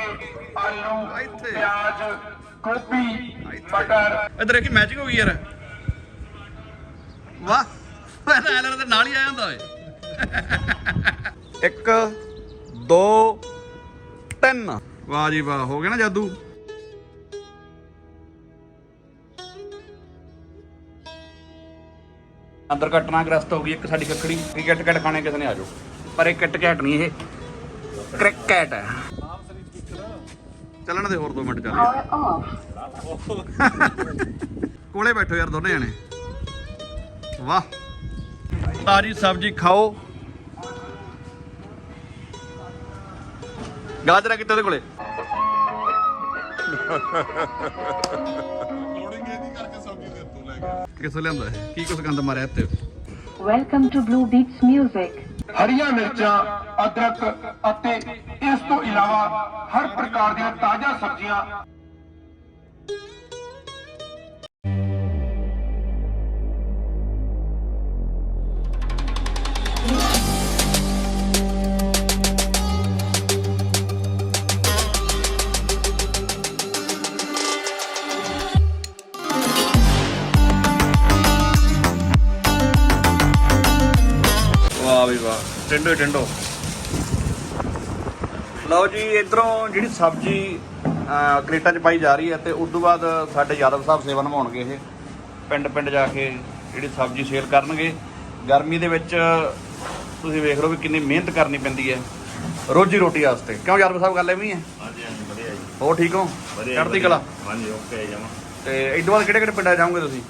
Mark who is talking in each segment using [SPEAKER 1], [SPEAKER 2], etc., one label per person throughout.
[SPEAKER 1] ਕੇ ਆਲੂ
[SPEAKER 2] ਇੱਥੇ।
[SPEAKER 1] ਪਿਆਜ਼ ਗੋਭੀ ਮਟਰ।
[SPEAKER 2] ਇਧਰ ਦੇਖੀ ਮੈਚਿੰਗ ਹੋ ਗਈ ਯਾਰ। ਵਾਹ ਮੈਂ ਤਾਂ ਐਲਰ ਦੇ ਨਾਲ ਹੀ ਆਇਆ ਹੁੰਦਾ ਓਏ। 1 2 3 ਵਾਹ ਜੀ ਵਾਹ ਹੋ ਗਿਆ ਨਾ ਜਾਦੂ। ਅੰਦਰ ਕੱਟਣਾ ਗ੍ਰਸਤ ਹੋ ਗਈ ਇੱਕ ਸਾਡੀ ਕੱਕੜੀ। ਕੀ ਕੱਟ ਕੱਟ ਖਾਣੇ ਕਿਸੇ ਨੇ ਆ ਜਾਓ। ਪਰ ਇਹ ਕੱਟ ਘਟ ਨਹੀਂ ਇਹ। ਕ੍ਰਿਕਟ ਹੈ। ਚੱਲਣ ਦੇ ਹੋਰ 2 ਮਿੰਟ ਚੱਲ ਕੋਲੇ ਬੈਠੋ ਯਾਰ ਦੋਨੇ ਜਣੇ। ਵਾਹ। ਤਾਜੀ ਸਬਜ਼ੀ ਖਾਓ। ਗਾਜਰਾ ਕਿੱਥੇ ਉਹਦੇ ਕੋਲੇ?
[SPEAKER 3] ਲੋਡਿੰਗ ਇਹਦੀ ਕਰਕੇ ਸਬਜ਼ੀ ਦੇ ਤੂੰ ਲੈ ਕੇ
[SPEAKER 2] ਕਿੱਥੋਂ ਲਿਆਂਦਾ ਕੀ ਕੁਛ ਗੰਦ ਮਾਰਿਆ ਇੱਥੇ?
[SPEAKER 4] Welcome to Blue Beats Music.
[SPEAKER 1] ਹਰੀਆਂ ਮਿਰਚਾਂ ਅਦਰਕ ਅਤੇ ਇਸ ਤੋਂ ਇਲਾਵਾ ਹਰ ਪ੍ਰਕਾਰ ਦੀਆਂ ਤਾਜ਼ਾ ਸਬਜ਼ੀਆਂ।
[SPEAKER 2] ਵਾਹ ਵੀ ਵਾਹ। ਟਿੰਡੋ ਹੀ ਟਿੰਡੋ ਲਓ ਜੀ ਇਧਰੋਂ ਜਿਹੜੀ ਸਬਜ਼ੀ ਕ੍ਰੇਟਾਂ 'ਚ ਪਾਈ ਜਾ ਰਹੀ ਹੈ ਤੇ ਉਸ ਤੋਂ ਬਾਅਦ ਸਾਡੇ ਯਾਦਵ ਸਾਹਿਬ ਸੇਵਾ ਨਿਭਾਉਣਗੇ ਇਹ। ਪਿੰਡ ਪਿੰਡ ਜਾ ਕੇ ਜਿਹੜੀ ਸਬਜ਼ੀ ਸੇਲ ਕਰਨਗੇ। ਗਰਮੀ ਦੇ ਵਿੱਚ ਤੁਸੀਂ ਵੇਖ ਲਓ ਵੀ ਕਿੰਨੀ ਮਿਹਨਤ ਕਰਨੀ ਪੈਂਦੀ ਹੈ ਰੋਜੀ ਰੋਟੀ ਵਾਸਤੇ। ਕਿਉਂ ਯਾਦਵ ਸਾਹਿਬ ਗੱਲ ਐਵੇਂ ਹੀ ਹੈ?
[SPEAKER 5] ਹਾਂਜੀ ਹਾਂਜੀ ਵਧੀਆ ਜੀ।
[SPEAKER 2] ਹੋਰ ਠੀਕ ਹੋ? ਚੜ੍ਹਦੀ ਕਲਾ?
[SPEAKER 5] ਹਾਂਜੀ ਓਕੇ ਜਮਾ।
[SPEAKER 2] ਤੇ ਤੋਂ ਬਾਅਦ ਕਿਹੜੇ ਕਿਹੜੇ ਪਿੰਡਾਂ ਜਾਓਗੇ ਤੁਸੀਂ?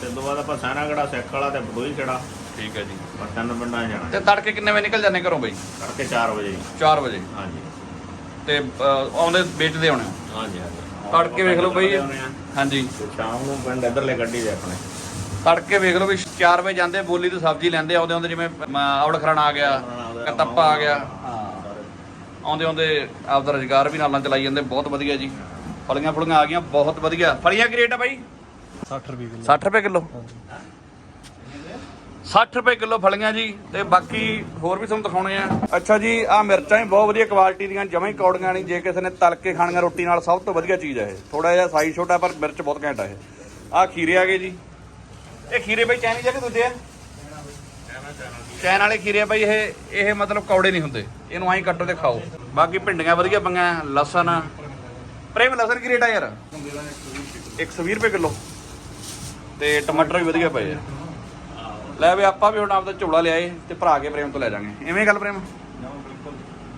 [SPEAKER 5] ਤੇ ਤੋਂ ਬਾਅਦ ਆਪਾਂ ਸਾਨਾਗੜਾ ਸਿੱਖ ਵਾਲਾ ਤੇ ਬਡੋਈ ਖੇੜਾ
[SPEAKER 2] ਠੀਕ ਹੈ ਜੀ।
[SPEAKER 5] ਬਸ ਤਿੰਨ ਪਿੰਡਾਂ ਜਾਣਾ।
[SPEAKER 2] ਤੇ ਤੜਕੇ ਕਿੰਨੇ ਵਜੇ ਨਿਕਲ ਜਾਂਦੇ ਘਰੋਂ ਬਈ?
[SPEAKER 5] ਤੜਕੇ 4 ਵਜੇ। ਜੀ
[SPEAKER 2] 4 ਵਜੇ।
[SPEAKER 5] ਹਾਂਜੀ।
[SPEAKER 2] ਤੇ ਆਉਂਦੇ ਵੇਚਦੇ ਹੋਣੇ ਹੋ
[SPEAKER 5] ਹਾਂਜੀ ਹਾਂਜੀ।
[SPEAKER 2] ਤੜਕੇ ਵੇਖ ਲਓ ਬਈ। ਹਾਂਜੀ।
[SPEAKER 5] ਤੇ ਸ਼ਾਮ ਨੂੰ ਪਿੰਡ ਇਧਰਲੇ ਗੱਡੀ ਦੇ ਆਪਣੇ।
[SPEAKER 2] ਤੜਕੇ ਵੇਖ ਲਓ ਵੀ 4 ਵਜੇ ਜਾਂਦੇ ਬੋਲੀ ਤੇ ਸਬਜ਼ੀ ਲੈਂਦੇ ਆਉਂਦੇ ਆਉਂਦੇ ਜਿਵੇਂ ਔੜ ਖਰਣ ਆ ਗਿਆ ਕਤੱਪਾ ਆ ਗਿਆ ਆਉਂਦੇ ਆਉਂਦੇ ਆਪਦਾ ਰੁਜ਼ਗਾਰ ਵੀ ਨਾਲਾਂ ਚਲਾਈ ਜਾਂਦੇ ਬਹੁਤ ਵਧੀਆ ਜੀ। ਫਲੀਆਂ ਫੁਲੀਆਂ ਆ ਗਈਆਂ ਬਹੁਤ ਵਧੀਆ। ਫਲੀਆਂ ਕੀ ਰੇਟ ਆ ਬਾਈ? 60 ਰੁਪਏ ਕਿਲੋ। 60 ਰੁਪਏ ਕਿਲੋ। 60 ਰੁਪਏ ਕਿਲੋ ਫਲੀਆਂ ਜੀ ਤੇ ਬਾਕੀ ਹੋਰ ਵੀ ਤੁਹਾਨੂੰ ਦਿਖਾਉਣੇ ਆ। ਅੱਛਾ ਜੀ, ਆ ਮਿਰਚਾਂ ਵੀ ਬਹੁਤ ਵਧੀਆ ਕੁਆਲਿਟੀ ਦੀਆਂ, ਜਮਾਂ ਹੀ ਕੌੜੀਆਂ ਨਹੀਂ, ਜੇ ਕਿਸੇ ਨੇ ਤਲ ਕੇ ਖਾਣੀਆਂ ਰੋਟੀ ਨਾਲ, ਸਭ ਤੋਂ ਵਧੀਆ ਚੀਜ਼ ਹੈ ਇਹ। ਥੋੜਾ ਜਿਹਾ ਸਾਈਜ਼ ਛੋਟਾ, ਪਰ ਮਿਰਚ ਬਹੁਤ ਘੈਂਟ ਆ ਇਹ। ਆ ਖੀਰੇ ਆ ਗਏ ਜੀ। ਇਹ ਖੀਰੇ ਬਈ ਚਾਈਨੀਜ਼ ਆ ਕਿ ਦੂਜੇ ਆ? ਚੈਨ ਵਾਲੇ ਖੀਰੇ ਆ ਬਈ ਇਹ ਇਹ ਮਤਲਬ ਕੌੜੇ ਨਹੀਂ ਹੁੰਦੇ। ਇਹਨੂੰ ਐਂ ਕੱਟੋ ਤੇ ਖਾਓ। ਬਾਕੀ ਭਿੰਡੀਆਂ ਵਧੀਆ ਪੰਗਾਂ ਲਸਣ। ਪ੍ਰੇਮ, ਲਸਣ ਕੀ ਰੇਟ ਆ ਯਾਰ? 120 ਰੁਪਏ ਕਿਲੋ। ਤੇ ਟਮਾਟਰ ਵੀ ਵਧੀਆ ਪਏ ਆ। ਲੈ ਵੀ ਆਪਾਂ ਵੀ ਹੁਣ ਆਪਦਾ ਝੋਲਾ ਲਿਆਏ ਤੇ ਭਰਾ ਕੇ ਪ੍ਰੇਮ ਤੋਂ ਲੈ ਜਾਾਂਗੇ। ਐਵੇਂ ਗੱਲ ਪ੍ਰੇਮ?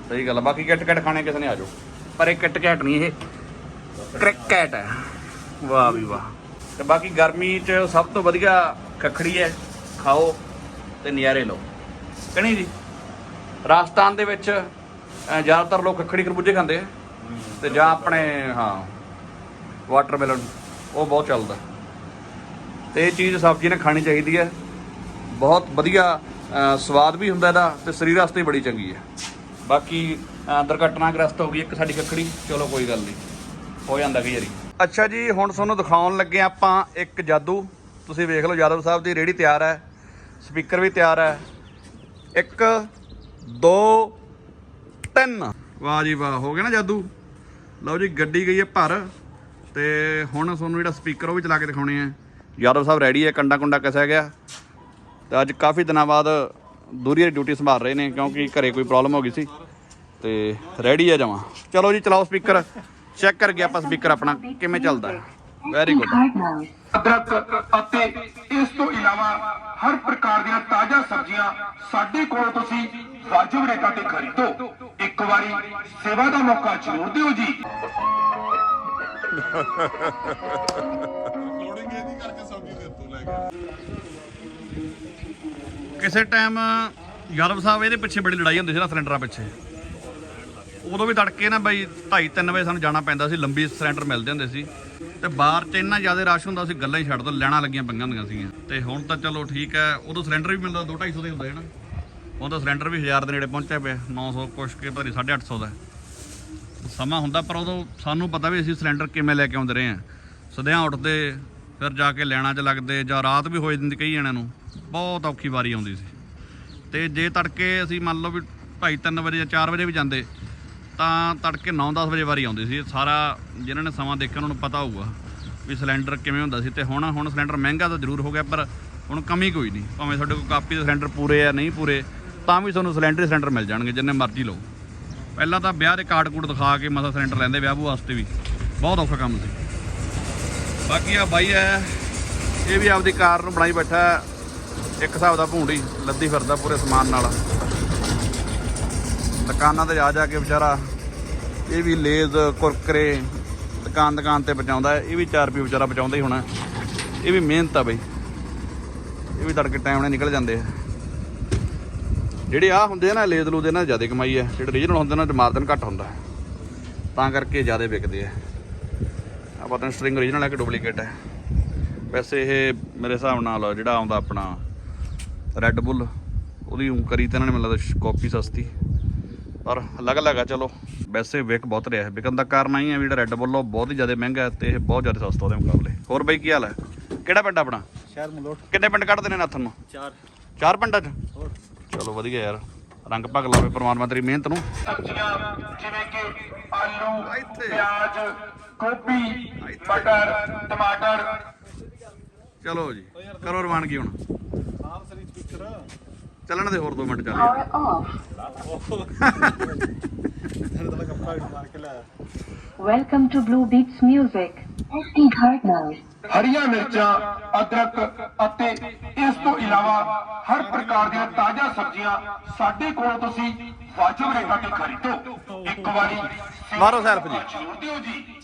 [SPEAKER 2] ਸਹੀ ਗੱਲ ਆ ਬਾਕੀ ਕਿਟ ਕਿਟ ਖਾਣੇ ਕਿਸੇ ਨੇ ਆ ਜਾਓ। ਪਰ ਇਹ ਕਿਟ ਕਿਟ ਨਹੀਂ ਇਹ। ਕ੍ਰਿਕਟ ਹੈ ਵਾਹ ਵੀ ਵਾਹ। ਤੇ ਬਾਕੀ ਗਰਮੀ 'ਚ ਸਭ ਤੋਂ ਵਧੀਆ ਖਖੜੀ ਹੈ ਖਾਓ ਤੇ ਨਜ਼ਾਰੇ ਲਓ। ਕਣੀ ਜੀ? ਰਾਜਸਥਾਨ ਦੇ ਵਿੱਚ ਜ਼ਿਆਦਾਤਰ ਲੋਕ ਖਖੜੀ ਖਰਬੂਜੇ ਖਾਂਦੇ ਆ। ਤੇ ਜਾਂ ਆਪਣੇ ਹਾਂ ਵਾਟਰਮੈਲਨ ਉਹ ਬਹੁਤ ਚੱਲਦਾ। ਤੇ ਇਹ ਚੀਜ਼ ਸਬਜ਼ੀ ਨੇ ਖਾਣੀ ਚਾਹੀਦੀ ਹੈ। ਬਹੁਤ ਵਧੀਆ ਸਵਾਦ ਵੀ ਹੁੰਦਾ ਇਹਦਾ ਤੇ ਸਰੀਰ ਵਾਸਤੇ ਬੜੀ ਚੰਗੀ ਹੈ। ਬਾਕੀ ਦੁਰਘਟਨਾਗ੍ਰਸਤ ਹੋ ਗਈ ਇੱਕ ਸਾਡੀ ਕੱਕੜੀ ਚਲੋ ਕੋਈ ਗੱਲ ਨਹੀਂ, ਹੋ ਜਾਂਦਾ ਕਈ ਵਾਰੀ। ਅੱਛਾ ਜੀ, ਹੁਣ ਤੁਹਾਨੂੰ ਦਿਖਾਉਣ ਲੱਗੇ ਹਾਂ ਆਪਾਂ ਇੱਕ ਜਾਦੂ। ਤੁਸੀਂ ਵੇਖ ਲਓ, ਯਾਦਵ ਸਾਹਿਬ ਦੀ ਰੇੜੀ ਤਿਆਰ ਹੈ, ਸਪੀਕਰ ਵੀ ਤਿਆਰ ਹੈ। ਇੱਕ, ਦੋ, ਤਿੰਨ। ਵਾਹ ਜੀ ਵਾਹ, ਹੋ ਗਿਆ ਨਾ ਜਾਦੂ। ਲਓ ਜੀ, ਗੱਡੀ ਗਈ ਹੈ ਭਰ। ਤੇ ਹੁਣ ਤੁਹਾਨੂੰ ਜਿਹੜਾ ਸਪੀਕਰ ਉਹ ਵੀ ਚਲਾ ਕੇ ਦਿਖਾਉਣੇ ਆ। ਯਾਦਵ ਸਾਹਿਬ ਰੈਡੀ ਹੈ ਕੰਡਾ ਕੁੰਡਾ ਕਸਿਆ ਗਿਆ। ਤੇ ਅੱਜ ਕਾਫੀ ਦਿਨਾਂ ਬਾਅਦ ਦੂਰੀ ਦੀ ਡਿਊਟੀ ਸੰਭਾਲ ਰਹੇ ਨੇ ਕਿਉਂਕਿ ਘਰੇ ਕੋਈ ਪ੍ਰੋਬਲਮ ਹੋ ਗਈ ਸੀ। ਤੇ ਰੈਡੀ ਹੈ ਜਮਾ ਚਲੋ ਜੀ ਚਲਾਓ ਸਪੀਕਰ ਚੈੱਕ ਕਰ ਗਿਆ ਆਪਾਂ ਸਪੀਕਰ ਆਪਣਾ ਕਿਵੇਂ ਚੱਲਦਾ ਵੈਰੀ ਗੁੱਡ.
[SPEAKER 1] ਅਦਰਕ ਅਤੇ ਇਸ ਤੋਂ ਇਲਾਵਾ ਹਰ ਪ੍ਰਕਾਰ ਦੀਆਂ ਤਾਜ਼ਾ ਸਬਜ਼ੀਆਂ ਸਾਡੇ ਕੋਲ ਤੁਸੀਂ ਵਾਜਬ ਰੇਟਾਂ ਤੇ ਖਰੀਦੋ। ਇੱਕ ਵਾਰੀ ਸੇਵਾ ਦਾ ਮੌਕਾ ਜ਼ਰੂਰ ਦਿਓ ਜੀ।
[SPEAKER 3] ਲੋਡਿੰਗ ਇਹਦੀ ਕਰਕੇ ਸਬਜ਼ੀ ਦੇ ਤੂੰ ਲੈ ਕੇ
[SPEAKER 2] ਕਿਸੇ ਟਾਈਮ ਯਾਦਵ ਸਾਹਿਬ ਇਹਦੇ ਪਿੱਛੇ ਬੜੀ ਲੜਾਈ ਹੁੰਦੀ ਸੀ ਨਾ ਸਿਲੰਡਰਾਂ ਪਿੱਛੇ। ਉਦੋਂ ਵੀ ਤੜਕੇ ਨਾ ਬਈ 2:30 3 ਵਜੇ ਸਾਨੂੰ ਜਾਣਾ ਪੈਂਦਾ ਸੀ, ਲੰਬੀ ਸਿਲੰਡਰ ਮਿਲਦੇ ਹੁੰਦੇ ਸੀ। ਤੇ ਬਾਹਰ 'ਚ ਇੰਨਾ ਜ਼ਿਆਦਾ ਰਸ਼ ਹੁੰਦਾ ਸੀ, ਗੱਲਾਂ ਹੀ ਛੱਡ ਦੋ, ਲੈਣਾ ਲੱਗੀਆਂ ਪਈਆਂ ਹੁੰਦੀਆਂ ਸੀਗੀਆਂ। ਤੇ ਹੁਣ ਤਾਂ ਚਲੋ ਠੀਕ ਹੈ, ਉਦੋਂ ਸਿਲੰਡਰ ਵੀ ਮਿਲਦਾ 2 250 ਦੇ ਹੁੰਦਾ ਹੈ ਨਾ। ਹੁਣ ਤਾਂ ਸਿਲੰਡਰ ਵੀ 1000 ਦੇ ਨੇੜੇ ਪਹੁੰਚਿਆ ਪਿਆ 900 ਕੁਛ ਕੇ ਪਤਾ ਨਹੀਂ 850 ਦਾ। ਸਮਾਂ ਹੁੰਦਾ, ਪਰ ਉਦੋਂ ਸਾਨੂੰ ਪਤਾ ਵੀ ਅਸੀਂ ਸਿਲੰਡਰ ਕਿਵੇਂ ਲੈ ਕੇ ਆਉਂਦੇ ਰਹੇ ਹਾਂ। ਸਦਿਆਂ ਉੱਠਦੇ, ਫਿਰ ਜਾ ਕੇ ਲੈਣਾ 'ਚ ਲੱਗਦੇ, ਜਾਂ ਰਾਤ ਵੀ ਹੋ ਜਾਂਦੀ ਕਈ ਜਣਿਆਂ ਨੂੰ। ਬਹੁਤ ਔਖੀ ਵਾਰੀ ਆਉਂਦੀ ਸੀ। ਤੇ ਜੇ ਤੜਕੇ ਅਸੀਂ ਮੰਨ ਲਓ ਵੀ 2:30 3 ਵਜੇ ਜਾਂ 4 ਵਜੇ ਵੀ ਜਾਂਦੇ, ਤਾਂ ਤੜਕੇ 9-10 ਵਜੇ ਵਾਰੀ ਆਉਂਦੀ ਸੀ। ਸਾਰਾ ਜਿਨ੍ਹਾਂ ਨੇ ਸਮਾਂ ਦੇਖਿਆ ਉਹਨਾਂ ਨੂੰ ਪਤਾ ਹੋਊਗਾ ਵੀ ਸਿਲੰਡਰ ਕਿਵੇਂ ਹੁੰਦਾ ਸੀ। ਤੇ ਹੁਣ ਹੁਣ ਸਿਲੰਡਰ ਮਹਿੰਗਾ ਤਾਂ ਜ਼ਰੂਰ ਹੋ ਗਿਆ, ਪਰ ਹੁਣ ਕਮੀ ਕੋਈ ਨਹੀਂ। ਭਾਵੇਂ ਤੁਹਾਡੇ ਕੋਲ ਕਾਪੀ ਦੇ ਸਿਲੰਡਰ ਪੂਰੇ ਆ, ਨਹੀਂ ਪੂਰੇ, ਤਾਂ ਵੀ ਤੁਹਾਨੂੰ ਸਿਲੰਡਰ ਸਿਲੰਡਰ ਮਿਲ ਜਾਣਗੇ, ਜਿੰਨੇ ਮਰਜ਼ੀ ਲਓ। ਪਹਿਲਾਂ ਤਾਂ ਵਿਆਹ ਦੇ ਕਾਰਡ ਕੂਡ ਦਿਖਾ ਕੇ ਮਸਾ ਸਿਲੰਡਰ ਲੈਂਦੇ, ਵਿਆਹ ਬੂ ਵਾਸਤੇ ਵੀ। ਬਹੁਤ ਔਖਾ ਕੰਮ ਸੀ। ਬਾਕੀ ਆ ਬਾਈ ਹੈ, ਇਹ ਵੀ ਆਪਦੀ ਕਾਰ ਨੂੰ ਬਣਾਈ ਬੈਠਾ ਇੱਕ ਹਿਸਾਬ ਦਾ ਭੂੰਡੀ, ਲੱਦੀ ਫਿਰਦਾ ਪੂਰੇ ਸਮਾਨ ਨਾਲ। ਦੁਕਾਨਾਂ ਤੇ ਜਾ ਜਾ ਕੇ ਵਿਚਾਰਾ, ਇਹ ਵੀ ਲੇਜ਼, ਕੁਰਕਰੇ, ਦੁਕਾਨ ਦੁਕਾਨ ਤੇ ਬਚਾਉਂਦਾ ਇਹ ਵੀ 4 ਰੁਪਏ ਵਿਚਾਰਾ ਬਚਾਉਂਦਾ ਹੀ ਹੋਣਾ ਇਹ ਵੀ ਮਿਹਨਤ ਆ ਬਈ। ਇਹ ਵੀ ਤੜਕੇ ਟਾਈਮ ਨਾਲ ਨਿਕਲ ਜਾਂਦੇ ਆ। ਜਿਹੜੇ ਆ ਹੁੰਦੇ ਆ ਨਾ, ਲੇਜ਼ ਲੂਜ਼, ਇਹਨਾਂ ਦੀ ਜ਼ਿਆਦਾ ਕਮਾਈ ਹੈ। ਜਿਹੜੇ ਰੀਜਨਲ ਹੁੰਦੇ ਨੇ ਮਾਰਜਨ ਘੱਟ ਹੁੰਦਾ ਤਾਂ ਕਰਕੇ ਜ਼ਿਆਦਾ ਵਿਕਦੇ ਆ। ਆ ਪਤਾ ਨਹੀਂ ਸਟ੍ਰਿੰਗ ਓਰੀਜਨਲ ਹੈ ਕਿ ਡੁਪਲੀਕੇਟ ਹੈ। ਵੈਸੇ ਇਹ ਮੇਰੇ ਹਿਸਾਬ ਨਾਲ ਜਿਹੜਾ ਆਉਂਦਾ ਆਪਣਾ ਰੈੱਡ ਬੁੱਲ ਉਹਦੀ ਊਂ ਕਰੀ ਤਾਂ ਇਹਨਾਂ ਨੇ ਮੈਨੂੰ ਲੱਗਦਾ ਕਾਪੀ ਸਸਤੀ। ਪਰ ਅਲੱਗ-ਅਲੱਗ ਆ ਚਲੋ। ਵੈਸੇ ਵਿਕ ਬਹੁਤ ਰਿਹਾ ਹੈ ਵਿਕਣ ਦਾ ਕਾਰਨ ਆਈ ਹੈ ਵੀ ਜਿਹੜਾ ਰੈੱਡ ਬੁੱਲ ਉਹ ਬਹੁਤ ਹੀ ਜ਼ਿਆਦਾ ਮਹਿੰਗਾ ਹੈ ਤੇ ਇਹ ਬਹੁਤ ਜ਼ਿਆਦਾ ਸਸਤਾ ਉਹਦੇ ਮੁਕਾਬਲੇ। ਹੋਰ ਬਈ ਕੀ ਹਾਲ ਹੈ? ਕਿਹੜਾ ਪਿੰਡ ਆਪਣਾ?
[SPEAKER 6] ਸ਼ਹਿਰ ਮਲੋਟ।
[SPEAKER 2] ਕਿੰਨੇ ਪਿੰਡ ਕੱਢਦੇ ਨੇ ਨਾਥਨ ਨੂੰ?
[SPEAKER 6] ਚਾਰ।
[SPEAKER 2] ਚਾਰ ਪਿੰਡਾਂ 'ਚ? ਚਲੋ ਵਧੀਆ ਯਾਰ ਰੰਗ ਭਗ ਲਾਵੇ ਪ੍ਰਮਾਤਮਾ ਤੇਰੀ ਮਿਹਨਤ ਨੂੰ।
[SPEAKER 1] ਸਬਜ਼ੀਆਂ ਜਿਵੇਂ ਕਿ ਆਲੂ। ਪਿਆਜ਼ ਗੋਭੀ ਮਟਰ ਟਮਾਟਰ।
[SPEAKER 2] ਚਲੋ ਜੀ ਕਰੋ ਰਵਾਨਗੀ ਹੁਣ। ਚੱਲਣ ਦੇ ਹੋਰ 2 ਮਿੰਟ ਚੱਲ
[SPEAKER 6] ਲਿਆ
[SPEAKER 4] Welcome to Blue Beats Music. Card mode.
[SPEAKER 1] ਹਰੀਆਂ ਮਿਰਚਾਂ ਅਦਰਕ ਅਤੇ ਇਸ ਤੋਂ ਇਲਾਵਾ ਹਰ ਪ੍ਰਕਾਰ ਦੀਆਂ ਤਾਜ਼ਾ ਸਬਜ਼ੀਆਂ ਸਾਡੇ ਕੋਲ ਤੁਸੀਂ ਵਾਜਬ ਰੇਟਾਂ ਤੇ ਖਰੀਦੋ ਇੱਕ ਵਾਰੀ
[SPEAKER 2] ਮਾਰੋ ਸੈਲਫ ਜੀ।
[SPEAKER 1] ਜ਼ਰੂਰ ਦਿਓ ਜੀ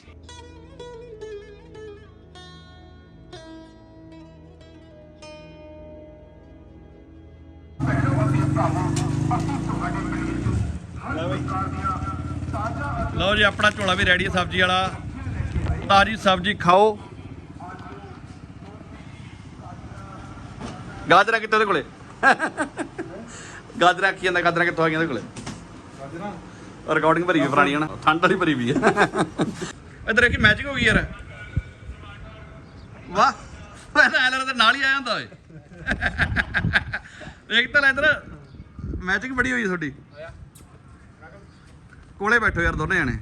[SPEAKER 2] ਲਓ ਜੀ, ਆਪਣਾ ਝੋਲਾ ਵੀ ਰੈਡੀ ਹੈ ਸਬਜ਼ੀ ਵਾਲਾ। ਤਾਜੀ ਸਬਜ਼ੀ ਖਾਓ। ਗਾਜਰਾਂ ਕਿੱਥੇ ਉਹਦੇ ਕੋਲੇ? ਗਾਜਰਾਂ ਕੀ ਜਾਂਦਾ, ਗਾਜਰਾਂ ਕਿੱਥੋਂ ਆ ਗਈਆਂ ਉਹਦੇ ਕੋਲੇ? ਰਿਕਾਰਡਿੰਗ ਭਰੀ ਵੀ ਪੁਰਾਣੀ ਹੈ ਨਾ? ਠੰਡ ਵਾਲੀ ਭਰੀ ਵੀ ਹੈ। ਇਧਰ ਕੀ ਮੈਚਿੰਗ ਹੋ ਗਈ ਯਾਰ। ਵਾਹ। ਮੈਂ ਤਾਂ ਐਲਰ ਦੇ ਨਾਲ ਹੀ ਆਇਆ ਹੁੰਦਾ ਓਏ। ਦੇਖ ਤਾਂ ਲੈ ਇਧਰ। ਮੈਚਿੰਗ ਬੜੀ ਹੋਈ ਤੁਹਾਡੀ? ਕੋਲੇ ਬੈਠੋ ਯਾਰ ਦੋਨੇ ਜਣੇ।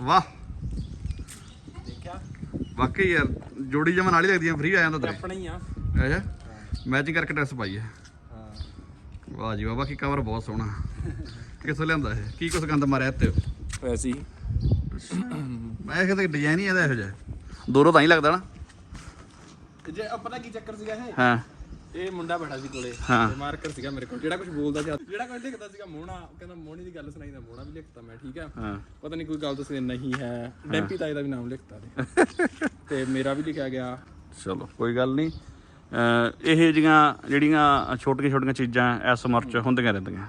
[SPEAKER 2] ਵਾਹ।
[SPEAKER 6] ਦੇਖਿਆ।
[SPEAKER 2] ਵਾਕਈ ਯਾਰ ਜੋੜੀ ਜਮਨ ਨਾਲ ਹੀ ਲੱਗਦੀਆਂ ਫ੍ਰੀ ਆ ਜਾਂਦਾ ਤੇਰੇ।
[SPEAKER 6] ਆਪਣਾ ਹੀ ਆ।
[SPEAKER 2] ਅੱਛਾ ਮੈਚਿੰਗ ਕਰਕੇ ਡਰੈਸ ਪਾਈ ਹੈ।
[SPEAKER 6] ਹਾਂ।
[SPEAKER 2] ਵਾਹ ਜੀ ਵਾਹ ਬਾਕੀ ਕਵਰ ਬਹੁਤ ਸੋਹਣਾ। ਕਿੱਥੋਂ ਲਿਆਂਦਾ ਇਹ? ਕੀ ਕੁਛ ਗੰਦ ਮਾਰਿਆ ਇੱਥੇ?
[SPEAKER 6] ਵੈਸੇ।
[SPEAKER 2] ਮੈਂ ਕਿਹਾ ਡਿਜ਼ਾਈਨ ਹੀ ਇਹਦਾ ਇਹੋ ਜਿਹਾ। ਦੂਰੋਂ ਤਾਂ ਹੀ ਲੱਗਦਾ ਨਾ।
[SPEAKER 6] ਜੇ ਆਪਣਾ ਕੀ ਚੱਕਰ ਸੀਗਾ ਇਹ?
[SPEAKER 2] ਹਾਂ।
[SPEAKER 6] ਇਹ ਮੁੰਡਾ ਬੈਠਾ ਸੀ ਕੋਲੇ।
[SPEAKER 2] ਹਾਂ।
[SPEAKER 6] ਤੇ ਮਾਰਕਰ ਸੀਗਾ ਮੇਰੇ ਕੋਲ। ਜਿਹੜਾ ਕੁਝ ਬੋਲਦਾ ਸੀ ਜਿਹੜਾ ਕੁਝ ਲਿਖਦਾ ਸੀਗਾ ਮੋਹਣਾ ਉਹ ਕਹਿੰਦਾ ਮੋਹਣੀ ਦੀ ਗੱਲ ਸੁਣਾਈ ਮੋਹਣਾ ਵੀ ਲਿਖਤਾ ਮੈਂ ਠੀਕ ਆ
[SPEAKER 2] ਹਾਂ।
[SPEAKER 6] ਪਤਾ ਨਹੀਂ ਕੋਈ ਗੱਲ ਤੁਸੀਂ ਨਹੀਂ ਹੈ। ਡੈਂਪੀ ਤਾਈ ਦਾ ਵੀ ਨਾਮ ਲਿਖਤਾ ਨੇ ਤੇ ਮੇਰਾ ਵੀ ਲਿਖਿਆ ਗਿਆ।
[SPEAKER 2] ਚਲੋ ਕੋਈ ਗੱਲ ਨਹੀਂ ਅਹ ਇਹ ਜੀਆਂ ਜਿਹੜੀਆਂ ਛੋਟੀਆਂ ਛੋਟੀਆਂ ਚੀਜ਼ਾਂ ਇਸ ਉਮਰ 'ਚ ਹੁੰਦੀਆਂ ਰਹਿੰਦੀਆਂ।